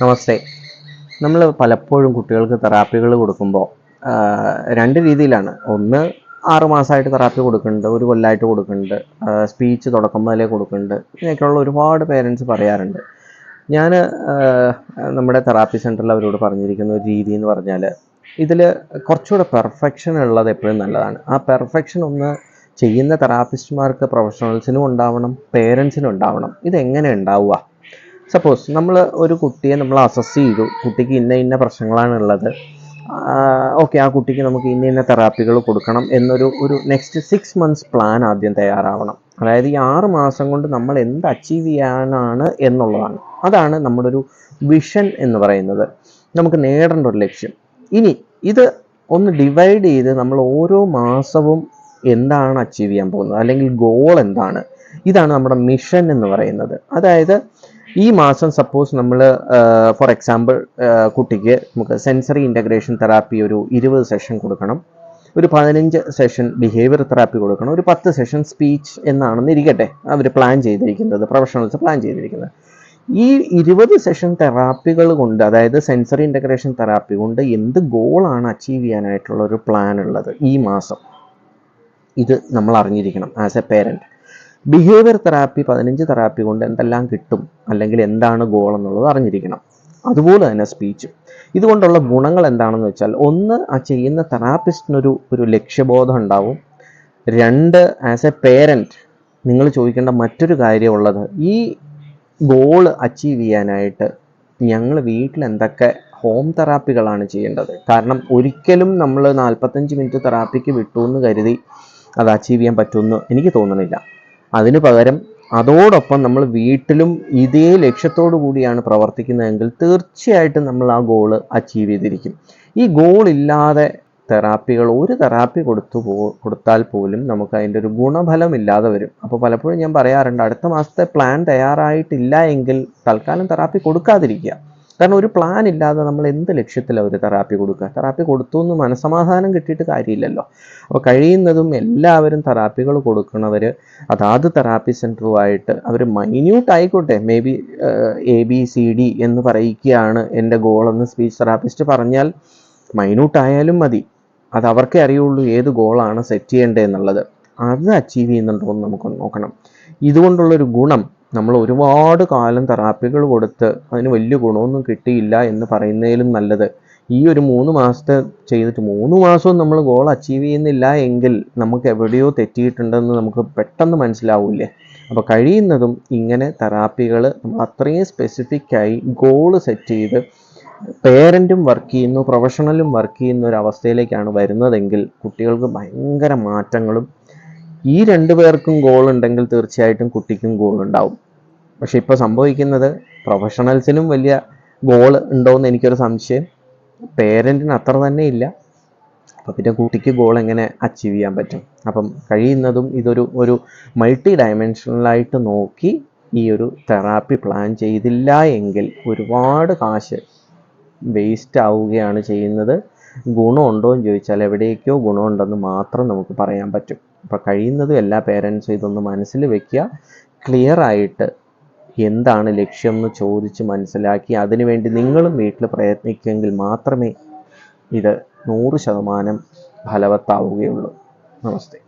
നമസ്തേ. നമ്മൾ പലപ്പോഴും കുട്ടികൾക്ക് തെറാപ്പികൾ കൊടുക്കുമ്പോൾ രണ്ട് രീതിയിലാണ്. ഒന്ന് ആറ് മാസമായിട്ട് തെറാപ്പി കൊടുക്കുന്നുണ്ട് ഒരു കൊല്ലമായിട്ട് കൊടുക്കുന്നുണ്ട് സ്പീച്ച് തുടക്കം മുതലേ കൊടുക്കുന്നുണ്ട് ഇങ്ങനെയൊക്കെയുള്ള ഒരുപാട് പേരൻസ് പറയാറുണ്ട്. ഞാൻ നമ്മുടെ തെറാപ്പി സെന്ററിൽ അവരോട് പറഞ്ഞിരിക്കുന്ന ഒരു രീതി എന്ന് പറഞ്ഞാൽ ഇതിൽ കുറച്ചുകൂടെ പെർഫെക്ഷൻ ഉള്ളത് എപ്പോഴും നല്ലതാണ്. ആ പെർഫെക്ഷൻ ഒന്ന് ചെയ്യുന്ന തെറാപ്പിസ്റ്റുമാർക്ക് പ്രൊഫഷണൽസിനും ഉണ്ടാവണം പേരൻസിനും ഉണ്ടാവണം. ഇതെങ്ങനെ ഉണ്ടാവുക? സപ്പോസ് നമ്മൾ ഒരു കുട്ടിയെ നമ്മൾ അസസ് ചെയ്തു. കുട്ടിക്ക് ഇന്ന ഇന്ന പ്രശ്നങ്ങളാണ് ഉള്ളത്. ഓക്കെ ആ കുട്ടിക്ക് നമുക്ക് ഇന്ന ഇന്ന തെറാപ്പികൾ കൊടുക്കണം എന്നൊരു ഒരു നെക്സ്റ്റ് സിക്സ് മന്ത്സ് പ്ലാൻ ആദ്യം തയ്യാറാവണം. അതായത് ഈ ആറ് മാസം കൊണ്ട് നമ്മൾ എന്ത് അച്ചീവ് ചെയ്യാനാണ് എന്നുള്ളതാണ്. അതാണ് നമ്മുടെ ഒരു വിഷൻ എന്ന് പറയുന്നത്. നമുക്ക് നേടേണ്ട ഒരു ലക്ഷ്യം. ഇനി ഇത് ഒന്ന് ഡിവൈഡ് ചെയ്ത് നമ്മൾ ഓരോ മാസവും എന്താണ് അച്ചീവ് ചെയ്യാൻ പോകുന്നത്? അല്ലെങ്കിൽ ഗോൾ എന്താണ്? ഇതാണ് നമ്മുടെ മിഷൻ എന്ന് പറയുന്നത്. അതായത് ഈ മാസം സപ്പോസ് നമ്മൾ ഫോർ എക്സാമ്പിൾ കുട്ടിക്ക് നമുക്ക് സെൻസറി ഇന്റഗ്രേഷൻ തെറാപ്പി ഒരു ഇരുപത് സെഷൻ കൊടുക്കണം. ഒരു പതിനഞ്ച് സെഷൻ ബിഹേവിയർ തെറാപ്പി കൊടുക്കണം. ഒരു പത്ത് സെഷൻ സ്പീച്ച് എന്നാണെന്ന് ഇരിക്കട്ടെ. അവർ പ്ലാൻ ചെയ്തിരിക്കുന്നത് പ്രൊഫഷണൽസ് പ്ലാൻ ചെയ്തിരിക്കുന്നത്. ഈ ഇരുപത് സെഷൻ തെറാപ്പികൾ കൊണ്ട് അതായത് സെൻസറി ഇന്റഗ്രേഷൻ തെറാപ്പി കൊണ്ട് എന്ത് ഗോളാണ് അച്ചീവ് ചെയ്യാനായിട്ടുള്ള ഒരു പ്ലാൻ ഉള്ളത് ഈ മാസം? ഇത് നമ്മൾ അറിഞ്ഞിരിക്കണം as a parent behaviour therapy പതിനഞ്ച് തെറാപ്പി കൊണ്ട് എന്തെല്ലാം കിട്ടും? അല്ലെങ്കിൽ എന്താണ് ഗോൾ എന്നുള്ളത് അറിഞ്ഞിരിക്കണം. അതുപോലെ തന്നെ സ്പീച്ച് ഇതുകൊണ്ടുള്ള ഗുണങ്ങൾ എന്താണെന്ന് വെച്ചാൽ ഒന്ന് ആ ചെയ്യുന്ന തെറാപ്പിസ്റ്റിനൊരു ഒരു ലക്ഷ്യബോധം ഉണ്ടാവും. രണ്ട് ആസ് എ പേരന്റ് നിങ്ങൾ ചോദിക്കേണ്ട മറ്റൊരു കാര്യമുള്ളത് ഈ ഗോൾ അച്ചീവ് ചെയ്യാനായിട്ട് ഞങ്ങൾ വീട്ടിൽ എന്തൊക്കെ ഹോം തെറാപ്പികളാണ് ചെയ്യേണ്ടത്? കാരണം ഒരിക്കലും നമ്മൾ നാൽപ്പത്തഞ്ച് മിനിറ്റ് തെറാപ്പിക്ക് വിട്ടു എന്ന് കരുതി അത് അച്ചീവ് ചെയ്യാൻ പറ്റുമെന്ന് എനിക്ക് തോന്നുന്നില്ല. അതിന് പകരം അതോടൊപ്പം നമ്മൾ വീട്ടിലും ഇതേ ലക്ഷ്യത്തോടു കൂടിയാണ് പ്രവർത്തിക്കുന്നതെങ്കിൽ തീർച്ചയായിട്ടും നമ്മൾ ആ ഗോൾ അച്ചീവ് ചെയ്തിരിക്കും. ഈ ഗോൾ ഇല്ലാതെ തെറാപ്പികൾ ഒരു തെറാപ്പി കൊടുത്തു പോ കൊടുത്താൽ പോലും നമുക്ക് അതിന്റെ ഒരു ഗുണഫലം ഇല്ലാതെ വരും. അപ്പോൾ പലപ്പോഴും ഞാൻ പറയാറുണ്ട് അടുത്ത മാസത്തെ പ്ലാൻ തയ്യാറായിട്ടില്ല എങ്കിൽ തൽക്കാലം തെറാപ്പി കൊടുക്കാതിരിക്കുക. കാരണം ഒരു പ്ലാൻ ഇല്ലാതെ നമ്മൾ എന്ത് ലക്ഷ്യത്തിലാണ് ഒരു തെറാപ്പി കൊടുക്കുക? തെറാപ്പി കൊടുത്തു എന്ന് മനസമാധാനം കിട്ടിയിട്ട് കാര്യമില്ലല്ലോ. അപ്പോൾ കഴിയുന്നതും എല്ലാവരും തെറാപ്പികൾ കൊടുക്കുന്നവർ അതാത് തെറാപ്പി സെന്ററുമായിട്ട് അവർ മൈന്യൂട്ട് ആയിക്കോട്ടെ may be A B C D എന്ന് പറയിക്കുകയാണ് എന്റെ ഗോളെന്ന് സ്പീച്ച് തെറാപ്പിസ്റ്റ് പറഞ്ഞാൽ മൈന്യൂട്ട് ആയാലും മതി. അത് അവർക്കേ അറിയുള്ളൂ ഏത് ഗോളാണ് സെറ്റ് ചെയ്യേണ്ടത് എന്നുള്ളത്. അത് അച്ചീവ് ചെയ്യുന്നുണ്ടോ എന്ന് നമുക്ക് നോക്കണം. ഇതുകൊണ്ടുള്ളൊരു ഗുണം നമ്മൾ ഒരുപാട് കാലം തെറാപ്പികൾ കൊടുത്ത് അതിന് വലിയ ഗുണമൊന്നും കിട്ടിയില്ല എന്ന് പറയുന്നതിലും നല്ലത്. ഈ ഒരു മൂന്ന് മാസത്തെ ചെയ്തിട്ട് മൂന്ന് മാസവും നമ്മൾ ഗോൾ അച്ചീവ് ചെയ്യുന്നില്ല എങ്കിൽ നമുക്ക് എവിടെയോ തെറ്റിയിട്ടുണ്ടെന്ന് നമുക്ക് പെട്ടെന്ന് മനസ്സിലാവില്ലേ? അപ്പോൾ കഴിയുന്നതും ഇങ്ങനെ തെറാപ്പികൾ നമ്മൾ അത്രയും സ്പെസിഫിക്കായി ഗോൾ സെറ്റ് ചെയ്ത് പേരന്റും വർക്ക് ചെയ്യുന്നു പ്രൊഫഷണലും വർക്ക് ചെയ്യുന്ന ഒരു അവസ്ഥയിലേക്കാണ് വരുന്നതെങ്കിൽ കുട്ടികൾക്ക് ഭയങ്കര മാറ്റങ്ങളും ഈ രണ്ടു പേർക്കും ഗോൾ ഉണ്ടെങ്കിൽ തീർച്ചയായിട്ടും കുട്ടിക്കും ഗോൾ ഉണ്ടാവും. പക്ഷെ ഇപ്പോൾ സംഭവിക്കുന്നത് പ്രൊഫഷണൽസിനും വലിയ ഗോൾ ഉണ്ടോയെന്ന് എനിക്കൊരു സംശയം. പേരന്റിന് അത്ര തന്നെ ഇല്ല. അപ്പം പിന്നെ കുട്ടിക്ക് ഗോൾ എങ്ങനെ അച്ചീവ് ചെയ്യാൻ പറ്റും? അപ്പം കഴിയുന്നതും ഇതൊരു ഒരു മൾട്ടി ഡയമെൻഷനലായിട്ട് നോക്കി ഈ ഒരു തെറാപ്പി പ്ലാൻ ചെയ്തില്ല എങ്കിൽ ഒരുപാട് കാശ് വേസ്റ്റ് ആവുകയാണ് ചെയ്യുന്നത്. ഗുണമുണ്ടോ എന്ന് ചോദിച്ചാൽ എവിടേക്കോ ഗുണമുണ്ടെന്ന് മാത്രം നമുക്ക് പറയാൻ പറ്റും. അപ്പോൾ കഴിയുന്നതും എല്ലാ പേരൻസും ഇതൊന്ന് മനസ്സിൽ വെക്കുക. ക്ലിയർ ആയിട്ട് എന്താണ് ലക്ഷ്യം എന്ന് ചോദിച്ച് മനസ്സിലാക്കി അതിനുവേണ്ടി നിങ്ങളും വീട്ടിൽ പ്രയത്നിക്കുമെങ്കിൽ മാത്രമേ ഇത് നൂറ് ശതമാനം ഫലവത്താവുകയുള്ളൂ. നമസ്തേ.